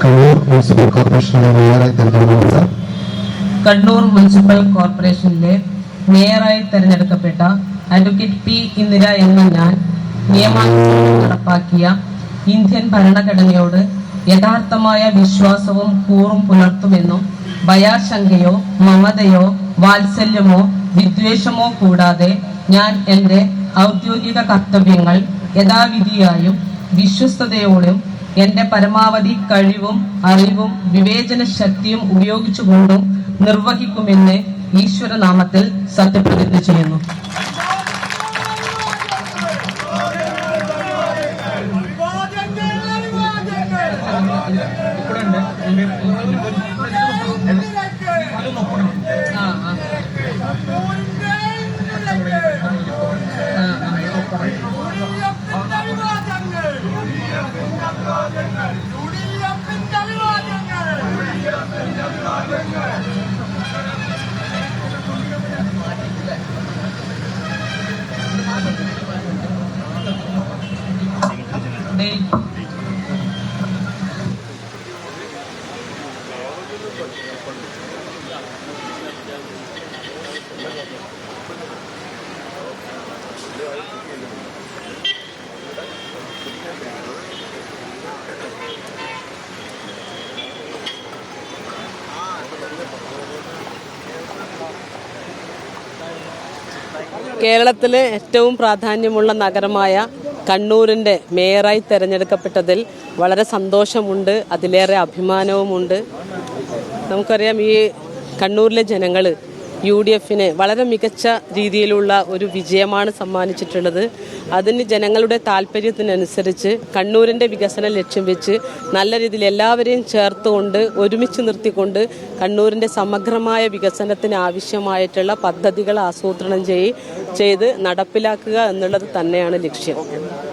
Kannur municipal കോർപ്പറേഷനിലെ മേയറായി തെരഞ്ഞെടുക്കപ്പെട്ട Kannur municipal കോർപ്പറേഷനിലെ മേയറായി തെരഞ്ഞെടുക്കപ്പെട്ട അഡ്വക്കേറ്റ് പി ഇന്ദിര എന്ന ഞാൻ നിയമാനുസരണം നടപ്പാക്കിയ ഇന്ത്യൻ ഭരണഘടനയോട് യഥാർത്ഥമായ വിശ്വാസവും കൂറും പുലർത്തുമെന്നും ഭയാശങ്കയോ മമതയോ വാത്സല്യമോ വിദ്വേഷമോ കൂടാതെ ഞാൻ എന്റെ ഔദ്യോഗിക കർത്തവ്യങ്ങൾ യഥാവിധിയായും വിശ്വസ്തയോടും എന്റെ പരമാവധി കഴിവും അറിവും വിവേചന ശക്തിയും ഉപയോഗിച്ചുകൊണ്ടും നിർവഹിക്കുമെന്ന് ഈശ്വരനാമത്തിൽ സത്യപ്രതിജ്ഞ ചെയ്യുന്നു. ആ, ഡേയ്. കേരളത്തിലെ ഏറ്റവും പ്രാധാന്യമുള്ള നഗരമായ കണ്ണൂരിന്റെ മേയറായി തിരഞ്ഞെടുക്കപ്പെട്ടതിൽ വളരെ സന്തോഷമുണ്ട് അതിലേറെ അഭിമാനവുമുണ്ട്. നമുക്കറിയാം ഈ കണ്ണൂരിലെ ജനങ്ങൾ യു ഡി എഫിന് വളരെ മികച്ച രീതിയിലുള്ള ഒരു വിജയമാണ് സമ്മാനിച്ചിട്ടുള്ളത്. അതിന് ജനങ്ങളുടെ താല്പര്യത്തിനനുസരിച്ച് കണ്ണൂരിന്റെ വികസനം ലക്ഷ്യം വെച്ച് നല്ല രീതിയിൽ എല്ലാവരെയും ചേർത്തുകൊണ്ട് ഒരുമിച്ച് നിർത്തിക്കൊണ്ട് കണ്ണൂരിന്റെ സമഗ്രമായ വികസനത്തിന് ആവശ്യമായിട്ടുള്ള പദ്ധതികൾ ആസൂത്രണം ചെയ്ത് നടപ്പിലാക്കുക എന്നുള്ളത് തന്നെയാണ് ലക്ഷ്യം.